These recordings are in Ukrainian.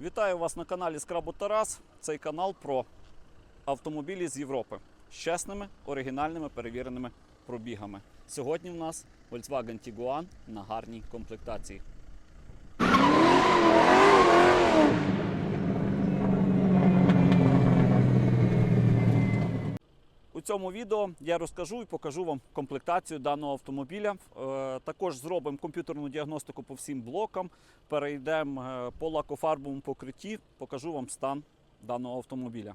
Вітаю вас на каналі Скрабу Тарас. Цей канал про автомобілі з Європи з чесними, оригінальними перевіреними пробігами. Сьогодні в нас Volkswagen Tiguan на гарній комплектації. Цьому відео я розкажу і покажу вам комплектацію даного автомобіля. Е, Також зробимо комп'ютерну діагностику по всім блокам, перейдемо е, по лакофарбовому покритті, покажу вам стан даного автомобіля.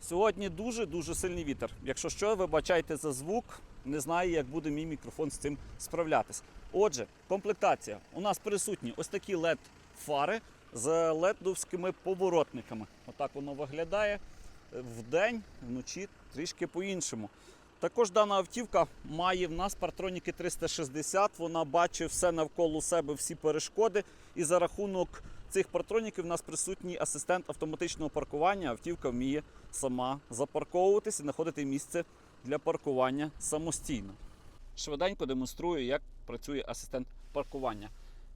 Сьогодні дуже-дуже сильний вітер. Якщо що, вибачайте за звук, не знаю, як буде мій мікрофон з цим справлятись. Отже, комплектація. У нас присутні ось такі LED-фари з ледовськими поворотниками. Отак воно виглядає вдень, вночі трішки по-іншому. Також дана автівка має в нас партроніки 360. Вона бачить все навколо себе, всі перешкоди. І за рахунок цих партроніків в нас присутній асистент автоматичного паркування. Автівка вміє сама запарковуватись і знаходити місце для паркування самостійно. Швиденько демонструю, як працює асистент паркування.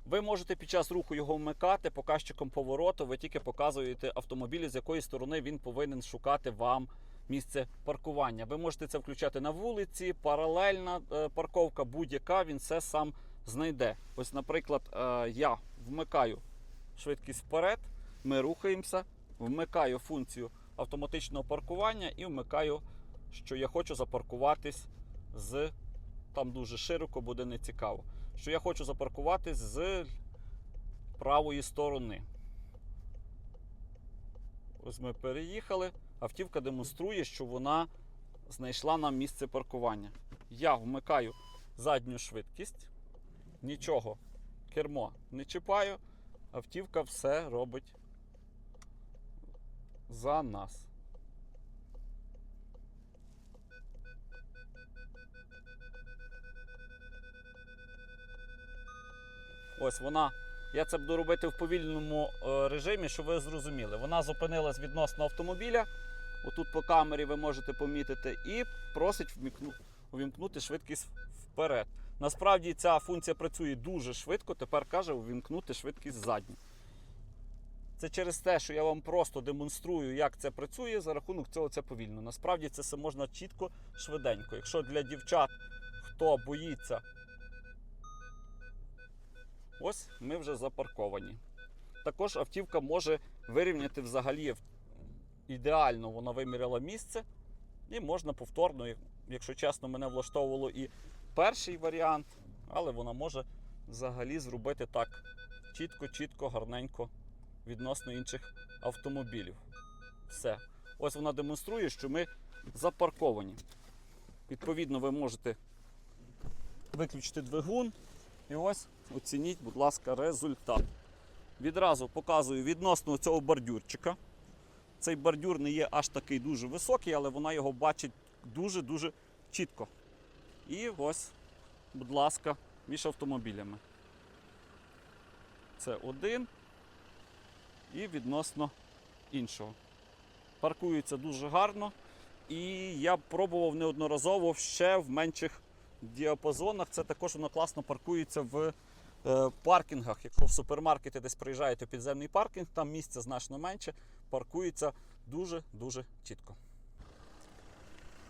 Ви можете під час руху його вмикати показчиком повороту. Ви тільки показуєте автомобілі, з якої сторони він повинен шукати вам місце паркування. Ви можете це включати на вулиці, паралельна е, парковка, будь-яка, він все сам знайде. Ось, наприклад, е, я вмикаю швидкість вперед, ми рухаємося, вмикаю функцію автоматичного паркування і вмикаю, що я хочу запаркуватись з там дуже широко буде нецікаво. Що я хочу запаркуватись з правої сторони. Ось ми переїхали. Автівка демонструє, що вона знайшла нам місце паркування. Я вмикаю задню швидкість, нічого, кермо не чіпаю, автівка все робить за нас. Ось вона. Я це буду робити в повільному е, режимі, щоб ви зрозуміли. Вона зупинилась відносно автомобіля. Отут по камері ви можете помітити, і просить увімкнути швидкість вперед. Насправді ця функція працює дуже швидко. Тепер каже увімкнути швидкість задню. Це через те, що я вам просто демонструю, як це працює, за рахунок цього це повільно. Насправді це все можна чітко, швиденько. Якщо для дівчат, хто боїться Ось ми вже запарковані. Також автівка може вирівняти взагалі ідеально, вона виміряла місце. І можна повторно, якщо чесно, мене влаштовувало і перший варіант, але вона може взагалі зробити так чітко-чітко, гарненько відносно інших автомобілів. Все. Ось вона демонструє, що ми запарковані. Відповідно, ви можете виключити двигун. І ось оцініть, будь ласка, результат. Відразу показую відносно цього бордюрчика. Цей бордюр не є аж такий дуже високий, але вона його бачить дуже-дуже чітко. І ось, будь ласка, між автомобілями. Це один і відносно іншого. Паркується дуже гарно. І я пробував неодноразово ще в менших діапазонах. Це також воно класно паркується в е, паркінгах. Якщо в супермаркети десь приїжджаєте підземний паркінг, там місця значно менше, паркується дуже-дуже чітко.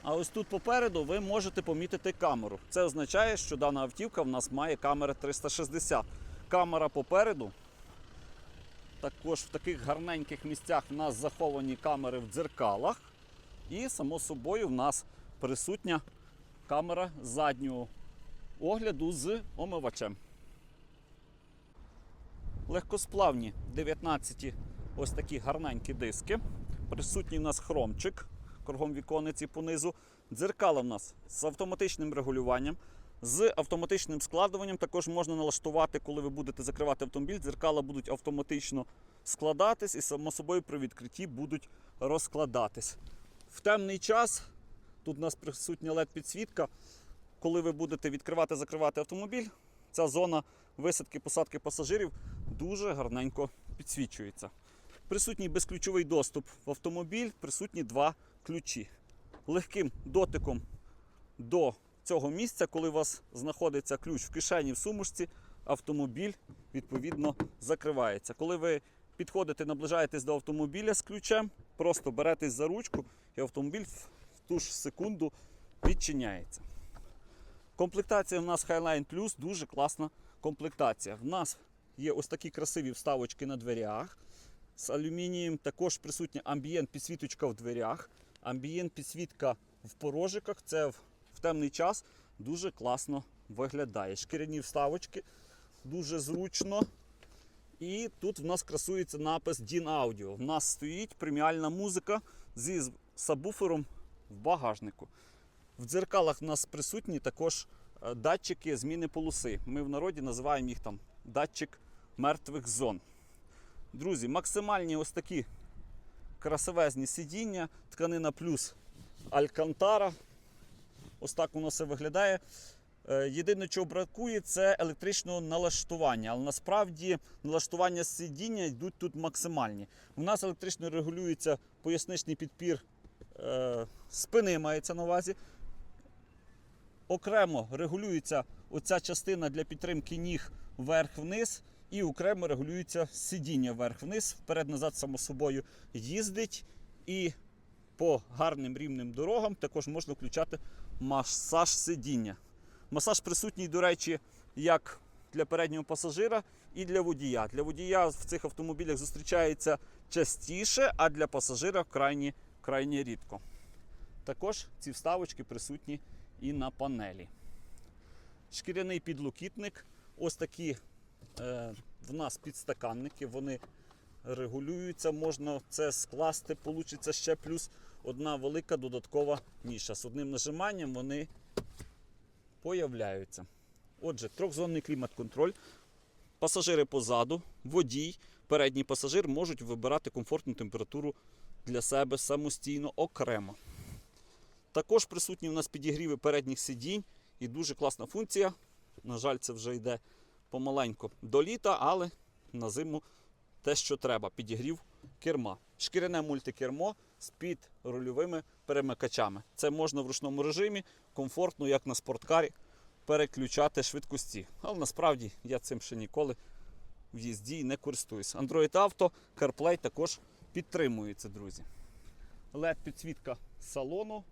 А ось тут попереду ви можете помітити камеру. Це означає, що дана автівка в нас має камери 360. Камера попереду. Також в таких гарненьких місцях в нас заховані камери в дзеркалах. І, само собою, в нас присутня камера заднього огляду з омивачем. Легкосплавні 19 ось такі гарненькі диски. Присутній у нас хромчик кругом вікониці понизу. Дзеркала в нас з автоматичним регулюванням. З автоматичним складуванням також можна налаштувати, коли ви будете закривати автомобіль, дзеркала будуть автоматично складатись і, само собою, при відкритті будуть розкладатись. В темний час Тут у нас присутня LED-підсвітка. Коли ви будете відкривати закривати автомобіль, ця зона висадки посадки пасажирів дуже гарненько підсвічується. Присутній безключовий доступ в автомобіль, присутні два ключі. Легким дотиком до цього місця, коли у вас знаходиться ключ в кишені в сумушці, автомобіль відповідно закривається. Коли ви підходите, наближаєтесь до автомобіля з ключем, просто беретесь за ручку, і автомобіль ту ж секунду відчиняється. Комплектація в нас Highline Plus дуже класна комплектація. В нас є ось такі красиві вставочки на дверях. З алюмінієм також присутня амбієнт підсвіточка в дверях, амбієнт підсвітка в порожиках. Це в, темний час дуже класно виглядає. Шкіряні вставочки дуже зручно. І тут в нас красується напис DIN Audio. В нас стоїть преміальна музика зі сабвуфером в багажнику. В дзеркалах в нас присутні також е, датчики зміни полоси. Ми в народі називаємо їх там датчик мертвих зон. Друзі, максимальні ось такі красивезні сидіння, тканина плюс алькантара. Ось так воно все виглядає. Е, Єдине, чого бракує, це електричного налаштування. Але насправді налаштування сидіння йдуть тут максимальні. У нас електрично регулюється поясничний підпір спини, мається на увазі. Окремо регулюється оця частина для підтримки ніг вверх-вниз, і окремо регулюється сидіння вверх-вниз, вперед-назад, само собою їздить. І по гарним рівним дорогам також можна включати масаж сидіння. Масаж присутній, до речі, як для переднього пасажира і для водія. Для водія в цих автомобілях зустрічається частіше, а для пасажира крайні, крайні рідко. Також ці вставочки присутні і на панелі. Шкіряний підлокітник. Ось такі е, в нас підстаканники. Вони регулюються, можна це скласти, получиться ще плюс одна велика додаткова ніша. З одним нажиманням вони появляються. Отже, трьохзонний клімат-контроль. Пасажири позаду, водій, передній пасажир можуть вибирати комфортну температуру для себе самостійно окремо. Також присутні у нас підігріви передніх сидінь і дуже класна функція. На жаль, це вже йде помаленьку до літа, але на зиму те, що треба. Підігрів керма. Шкіряне мультикермо з під рульовими перемикачами. Це можна в ручному режимі, комфортно, як на спорткарі, переключати швидкості. Але насправді я цим ще ніколи в їзді не користуюсь. Android Auto, CarPlay також підтримується, друзі. led підсвітка салону.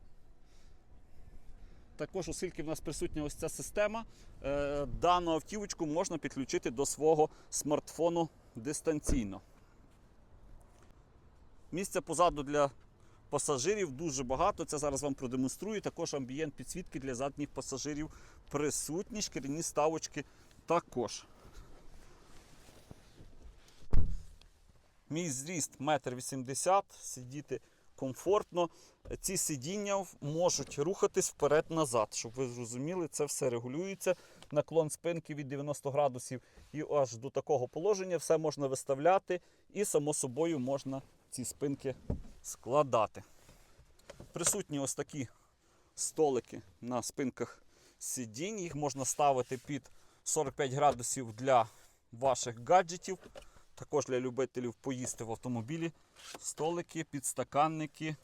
Також, оскільки в нас присутня ось ця система, е, дану автівочку можна підключити до свого смартфону дистанційно. Місця позаду для пасажирів дуже багато. Це зараз вам продемонструю. Також амбієнт підсвітки для задніх пасажирів присутні, шкіряні ставочки також. Мій зріст 1,80 м, сидіти комфортно. Ці сидіння можуть рухатись вперед-назад, щоб ви зрозуміли, це все регулюється. Наклон спинки від 90 градусів і аж до такого положення все можна виставляти, і само собою можна ці спинки складати. Присутні ось такі столики на спинках сидінь. Їх можна ставити під 45 градусів для ваших гаджетів. Також для любителів поїсти в автомобілі. Столики, підстаканники,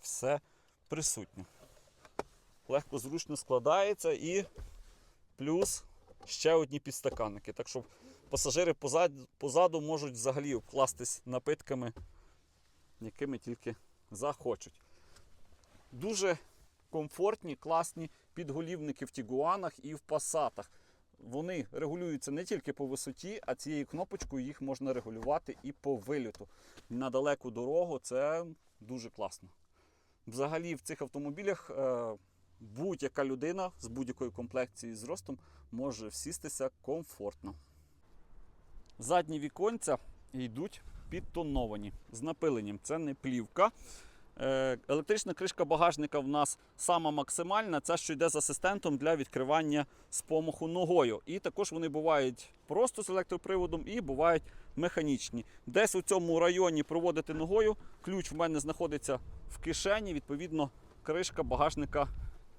все присутнє. Легко зручно складається і плюс ще одні підстаканники. Так що пасажири позаду, позаду можуть взагалі обкластись напитками, якими тільки захочуть. Дуже комфортні, класні підголівники в тігуанах і в пасатах. Вони регулюються не тільки по висоті, а цією кнопочкою їх можна регулювати і по виліту. На далеку дорогу це дуже класно. Взагалі в цих автомобілях е, будь-яка людина з будь-якою комплекцією і зростом може всістися комфортно. Задні віконця йдуть підтоновані з напиленням. Це не плівка. Е, Електрична кришка багажника в нас сама максимальна. Це що йде з асистентом для відкривання з ногою. І також вони бувають просто з електроприводом і бувають механічні. Десь у цьому районі проводити ногою. Ключ в мене знаходиться в кишені. Відповідно, кришка багажника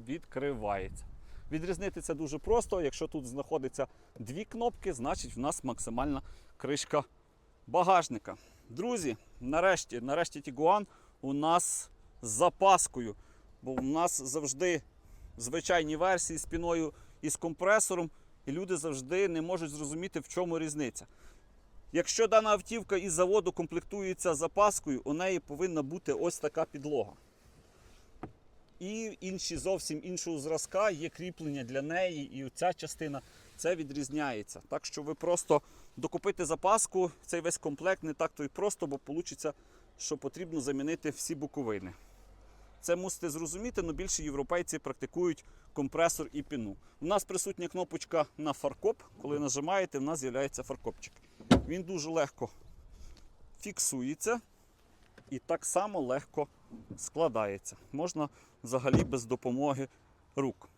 відкривається. Відрізнити це дуже просто. Якщо тут знаходиться дві кнопки, значить в нас максимальна кришка багажника. Друзі, нарешті, нарешті Тігуан у нас з запаскою. Бо у нас завжди звичайні версії з піною і з компресором і люди завжди не можуть зрозуміти, в чому різниця. Якщо дана автівка із заводу комплектується запаскою, у неї повинна бути ось така підлога. І інші зовсім іншого зразка є кріплення для неї, і ця частина це відрізняється. Так що ви просто докупите запаску, цей весь комплект не так то й просто, бо вийде, що потрібно замінити всі боковини. Це мусите зрозуміти, але більше європейці практикують компресор і піну. У нас присутня кнопочка на фаркоп. Коли нажимаєте, в нас з'являється фаркопчик. Він дуже легко фіксується і так само легко складається. Можна взагалі без допомоги рук.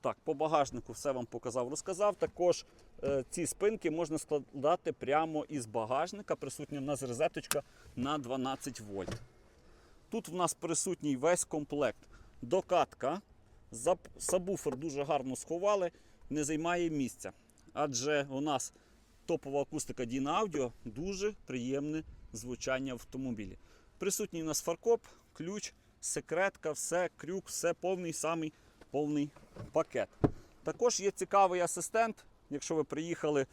Так, по багажнику все вам показав, розказав. Також ці спинки можна складати прямо із багажника. Присутня в нас розеточка на 12 вольт. Тут в нас присутній весь комплект. Докатка. Сабвуфер дуже гарно сховали, не займає місця. Адже у нас топова акустика Dina Audio, дуже приємне звучання в автомобілі. Присутній у нас фаркоп, ключ, секретка, все, крюк, все повний самий повний пакет. Також є цікавий асистент, якщо ви приїхали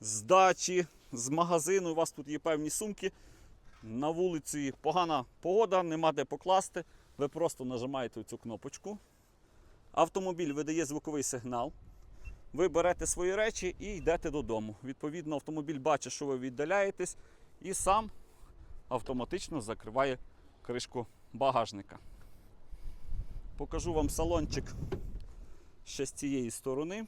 з дачі, з магазину, у вас тут є певні сумки. На вулиці погана погода, нема де покласти. Ви просто нажимаєте цю кнопочку. Автомобіль видає звуковий сигнал. Ви берете свої речі і йдете додому. Відповідно, автомобіль бачить, що ви віддаляєтесь, і сам автоматично закриває кришку багажника. Покажу вам салончик ще з цієї сторони.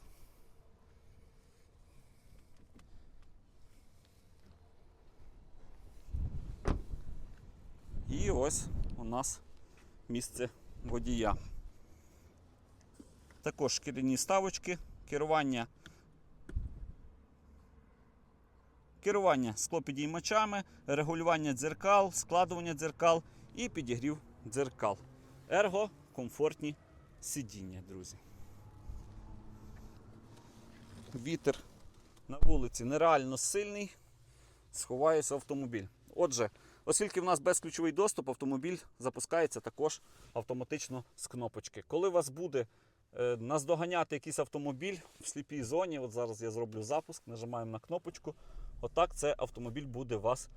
І ось у нас місце водія. Також шкіряні ставочки, керування. Керування склопідіймачами, регулювання дзеркал, складування дзеркал і підігрів дзеркал. Ерго комфортні сидіння, друзі. Вітер на вулиці нереально сильний, сховається автомобіль. Отже, оскільки в нас безключовий доступ, автомобіль запускається також автоматично з кнопочки. Коли вас буде е, наздоганяти якийсь автомобіль в сліпій зоні, от зараз я зроблю запуск, нажимаємо на кнопочку. Отак це автомобіль буде вас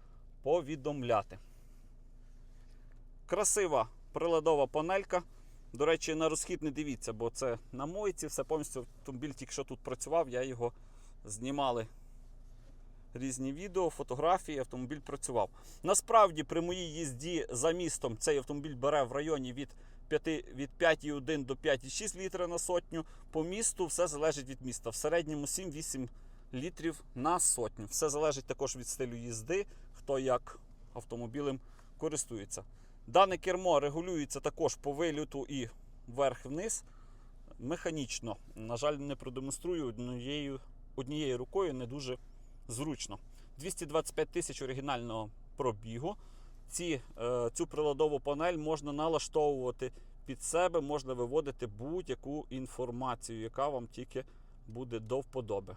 повідомляти. Красива приладова панелька. До речі, на розхід не дивіться, бо це на мойці, все повністю автомобіль тільки що тут працював, я його знімали різні відео, фотографії, автомобіль працював. Насправді, при моїй їзді за містом цей автомобіль бере в районі від 5, від 5,1 до 5,6 літра на сотню. По місту все залежить від міста. В середньому 7-8 літрів на сотню. Все залежить також від стилю їзди, хто як автомобілем користується. Дане кермо регулюється також по виліту і вверх-вниз. Механічно. На жаль, не продемонструю однією, однією рукою не дуже зручно. 225 тисяч оригінального пробігу. Ці, е, цю приладову панель можна налаштовувати під себе, можна виводити будь-яку інформацію, яка вам тільки буде до вподоби.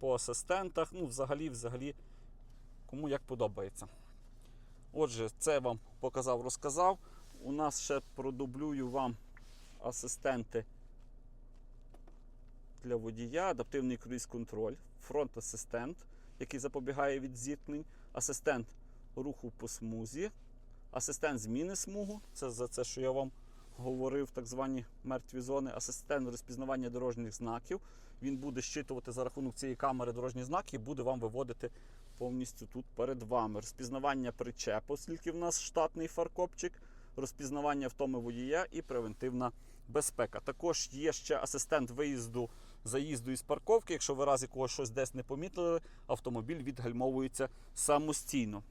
По асистентах, ну, взагалі, взагалі, кому як подобається. Отже, це вам показав, розказав. У нас ще продублюю вам асистенти для водія, адаптивний круїз-контроль, фронт-асистент, який запобігає від зіткнень, асистент руху по смузі, асистент зміни смугу. Це за це, що я вам говорив, так звані мертві зони, асистент розпізнавання дорожніх знаків. Він буде щитувати за рахунок цієї камери дорожні знаки і буде вам виводити повністю тут перед вами. Розпізнавання причепу, оскільки в нас штатний фаркопчик, розпізнавання втоми водія і превентивна безпека. Також є ще асистент виїзду, заїзду із парковки. Якщо ви разі когось щось десь не помітили, автомобіль відгальмовується самостійно.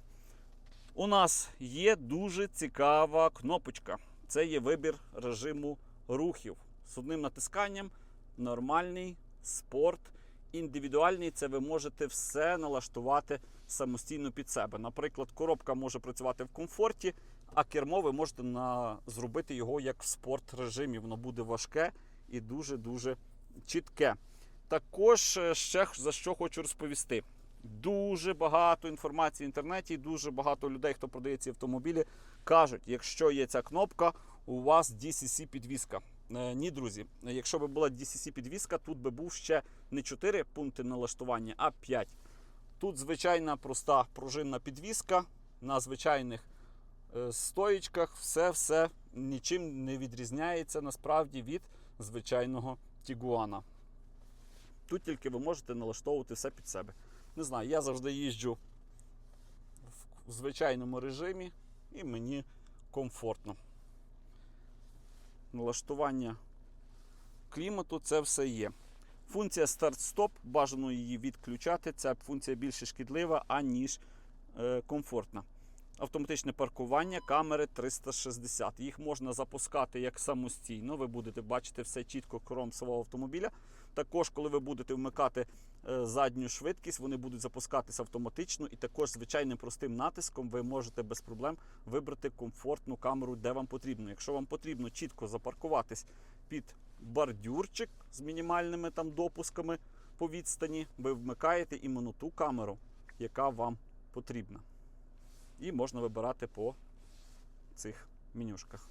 У нас є дуже цікава кнопочка. Це є вибір режиму рухів. З одним натисканням нормальний спорт. Індивідуальний це ви можете все налаштувати самостійно під себе. Наприклад, коробка може працювати в комфорті, а кермо ви можете на... зробити його як в спорт режимі. Воно буде важке і дуже-дуже чітке. Також е, ще за що хочу розповісти. Дуже багато інформації в інтернеті, дуже багато людей, хто продає ці автомобілі, кажуть, якщо є ця кнопка, у вас DCC підвіска. Е, Ні, друзі, якщо б була DCC підвіска, тут би був ще не 4 пункти налаштування, а 5. Тут звичайна проста пружинна підвіска на звичайних е, стоїчках, все-все нічим не відрізняється насправді від звичайного Тігуана. Тут тільки ви можете налаштовувати все під себе. Не знаю, я завжди їжджу в звичайному режимі і мені комфортно. Налаштування клімату це все є. Функція старт-стоп, бажано її відключати. Ця функція більше шкідлива, аніж е, комфортна. Автоматичне паркування, камери 360. Їх можна запускати як самостійно. Ви будете бачити все чітко кром свого автомобіля. Також, коли ви будете вмикати е, задню швидкість, вони будуть запускатися автоматично, і також звичайним простим натиском ви можете без проблем вибрати комфортну камеру, де вам потрібно. Якщо вам потрібно чітко запаркуватись під бордюрчик з мінімальними там допусками по відстані, ви вмикаєте іменно ту камеру, яка вам потрібна. І можна вибирати по цих менюшках.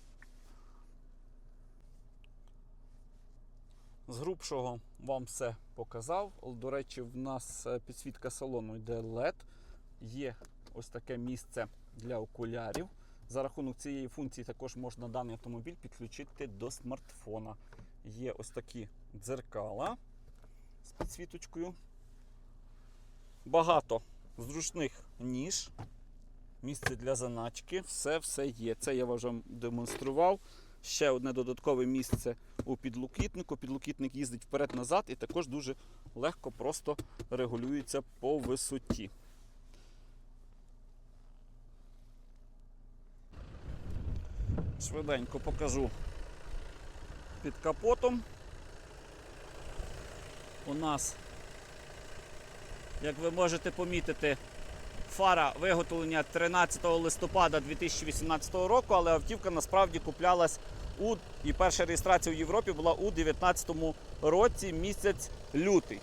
З грубшого вам все показав. До речі, в нас е, підсвітка салону йде LED. Є ось таке місце для окулярів. За рахунок цієї функції також можна даний автомобіль підключити до смартфона. Є ось такі дзеркала з підсвіточкою. Багато зручних ніж, місце для заначки, все все є. Це я вам демонстрував. Ще одне додаткове місце у підлокітнику. Підлокітник їздить вперед-назад і також дуже легко просто регулюється по висоті. Швиденько покажу під капотом. У нас, як ви можете помітити, фара виготовлення 13 листопада 2018 року, але автівка насправді куплялась у і перша реєстрація в Європі була у 2019 році, місяць лютий.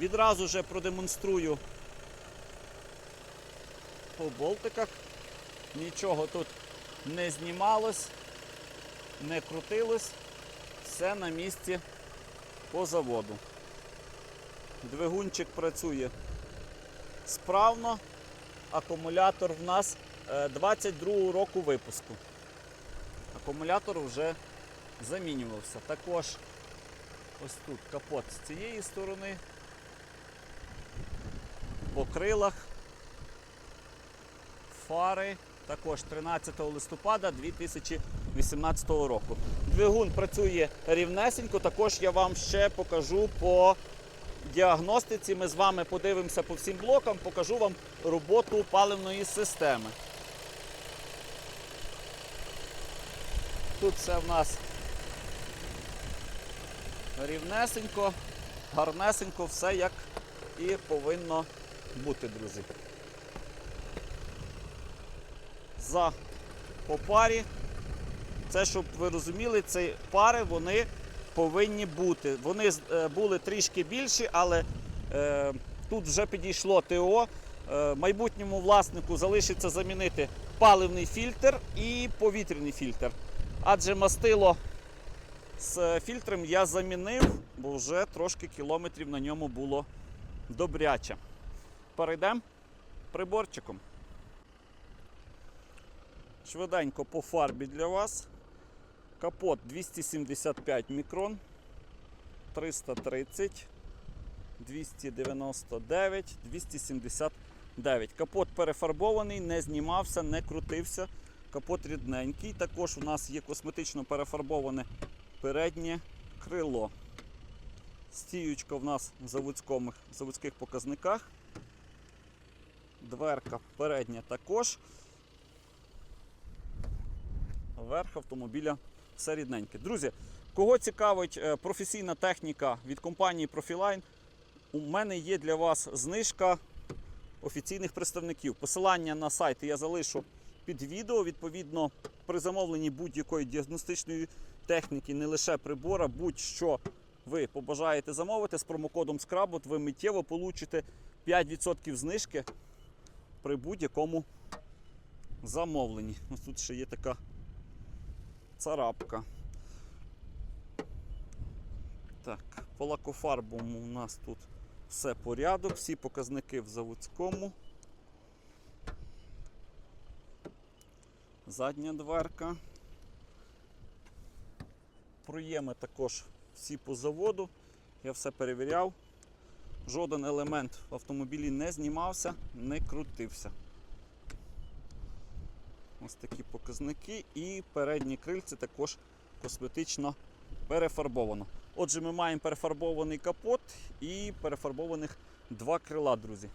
Відразу же продемонструю по болтиках. Нічого тут не знімалось, не крутилось, все на місці по заводу. Двигунчик працює справно, акумулятор в нас 22 року випуску. Акумулятор вже замінювався. Також ось тут капот з цієї сторони, по крилах, фари. Також 13 листопада 2018 року. Двигун працює рівнесенько. Також я вам ще покажу по діагностиці. Ми з вами подивимося по всім блокам, покажу вам роботу паливної системи. Тут все в нас рівнесенько, гарнесенько, все як і повинно бути, друзі. За по. Це, щоб ви розуміли, ці пари вони повинні бути. Вони е, були трішки більші, але е, тут вже підійшло ТО. Е, майбутньому власнику залишиться замінити паливний фільтр і повітряний фільтр. Адже мастило з фільтром я замінив, бо вже трошки кілометрів на ньому було добряче. Перейдемо приборчиком. Швиденько по фарбі для вас. Капот 275 мікрон, 330, 299, 279. Капот перефарбований, не знімався, не крутився. Капот рідненький. Також у нас є косметично перефарбоване переднє крило. Стіючка в нас в заводських, заводських показниках. Дверка передня також. Верх автомобіля все рідненьке. Друзі, кого цікавить е, професійна техніка від компанії Profiline, у мене є для вас знижка офіційних представників. Посилання на сайт я залишу під відео. Відповідно, при замовленні будь-якої діагностичної техніки, не лише прибора, будь-що ви побажаєте замовити з промокодом SCRABOT, ви миттєво получите 5% знижки при будь-якому замовленні. Ось тут ще є така царапка. Так, по лакофарбовому у нас тут все порядок, всі показники в заводському. Задня дверка. Проєми також всі по заводу. Я все перевіряв. Жоден елемент в автомобілі не знімався, не крутився. Ось такі показники. І передні крильці також косметично перефарбовано. Отже, ми маємо перефарбований капот і перефарбованих два крила, друзі.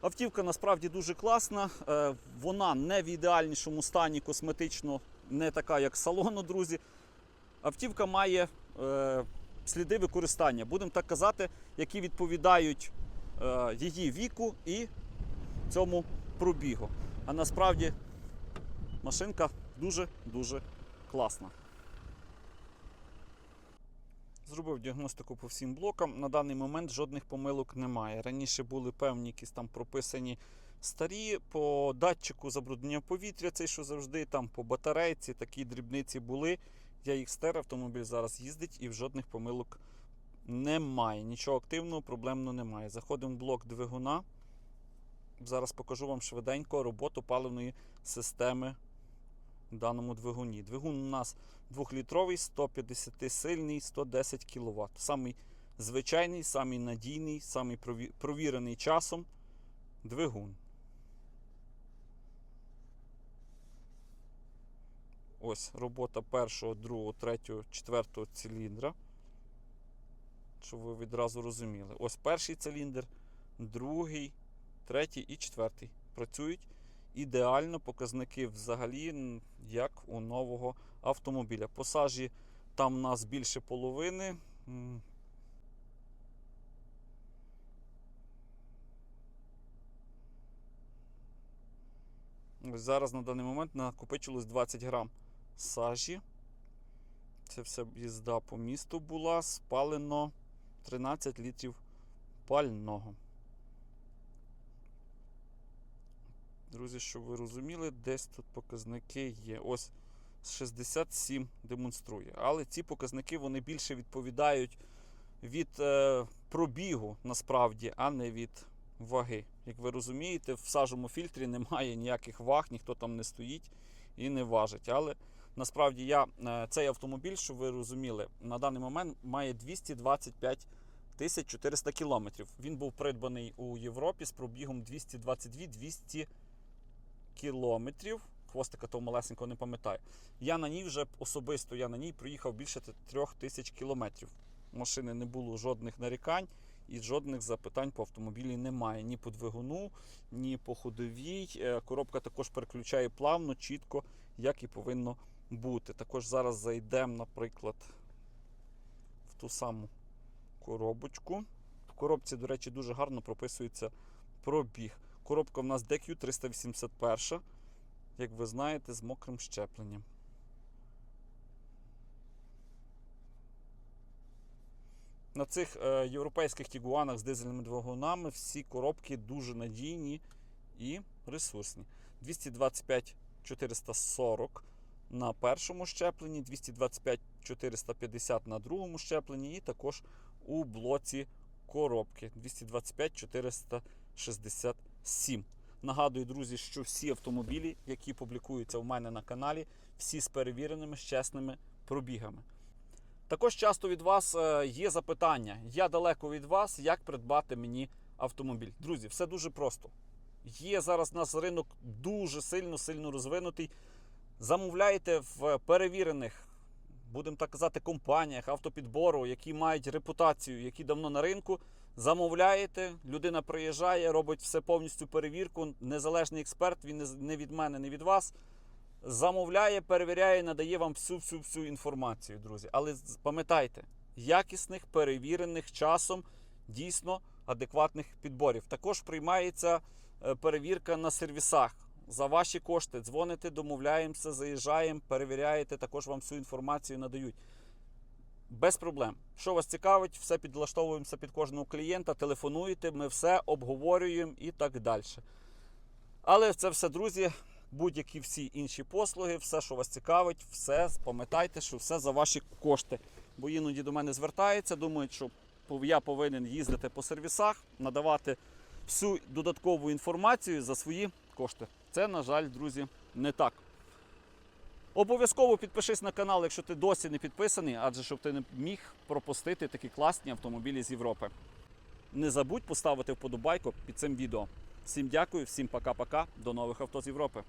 Автівка насправді дуже класна. Е, Вона не в ідеальнішому стані косметично, не така, як салону, друзі. Автівка має е, сліди використання, будемо так казати, які відповідають е, її віку і цьому пробігу. А насправді машинка дуже-дуже класна. Зробив діагностику по всім блокам. На даний момент жодних помилок немає. Раніше були певні якісь там прописані старі по датчику забруднення повітря, цей що завжди там по батарейці, такі дрібниці були. Я їх стер, автомобіль зараз їздить і в жодних помилок немає. Нічого активного, проблемного немає. Заходимо в блок двигуна. Зараз покажу вам швиденько роботу паливної системи в даному двигуні. Двигун у нас 2-літровий, 150 сильний, 110 кВт. Самий звичайний, самий надійний, самий провірений часом двигун. Ось робота першого, другого, третього, четвертого циліндра. Щоб ви відразу розуміли. Ось перший циліндр, другий, третій і четвертий. Працюють ідеально. Показники взагалі як у нового автомобіля. По сажі там у нас більше половини. Зараз на даний момент накопичилось 20 грам сажі. Це все їзда по місту була. Спалено 13 літрів пального. Друзі, щоб ви розуміли, десь тут показники є. Ось 67 демонструє. Але ці показники вони більше відповідають від е, пробігу насправді, а не від ваги. Як ви розумієте, в сажому фільтрі немає ніяких ваг, ніхто там не стоїть і не важить. Але насправді я е, цей автомобіль, щоб ви розуміли, на даний момент має 225 тисяч 400 кілометрів. Він був придбаний у Європі з пробігом 222-200 кілометрів. Хвостика того малесенького не пам'ятаю. Я на ній вже особисто я на ній проїхав більше трьох тисяч кілометрів. Машини не було жодних нарікань і жодних запитань по автомобілі немає. Ні по двигуну, ні по ходовій. Е, Коробка також переключає плавно, чітко, як і повинно бути. Також зараз зайдемо, наприклад, в ту саму коробочку. В коробці, до речі, дуже гарно прописується пробіг. Коробка в нас DQ 381, як ви знаєте, з мокрим щепленням. На цих е, європейських тігуанах з дизельними двигунами всі коробки дуже надійні і ресурсні. 225 440 на першому щепленні, 225 450 на другому щепленні, і також у блоці коробки 225 467. Нагадую, друзі, що всі автомобілі, які публікуються в мене на каналі, всі з перевіреними, з чесними пробігами. Також часто від вас е, є запитання: я далеко від вас, як придбати мені автомобіль. Друзі, все дуже просто. Є зараз у нас ринок дуже сильно, сильно розвинутий. Замовляєте в перевірених, будемо так казати, компаніях автопідбору, які мають репутацію, які давно на ринку. Замовляєте, людина приїжджає, робить все повністю перевірку. Незалежний експерт, він не від мене, не від вас. Замовляє, перевіряє, надає вам всю всю всю інформацію, друзі. Але пам'ятайте, якісних, перевірених часом, дійсно адекватних підборів. Також приймається е, перевірка на сервісах. За ваші кошти дзвоните, домовляємося, заїжджаємо, перевіряєте, також вам всю інформацію надають. Без проблем. Що вас цікавить, все підлаштовуємося під кожного клієнта, телефонуєте, ми все обговорюємо і так далі. Але це все, друзі, будь-які всі інші послуги, все, що вас цікавить, все пам'ятайте, що все за ваші кошти. Бо іноді до мене звертаються, думають, що я повинен їздити по сервісах, надавати всю додаткову інформацію за свої кошти. Це, на жаль, друзі, не так. Обов'язково підпишись на канал, якщо ти досі не підписаний, адже щоб ти не міг пропустити такі класні автомобілі з Європи. Не забудь поставити вподобайку під цим відео. Всім дякую, всім пока-пока. До нових авто з Європи.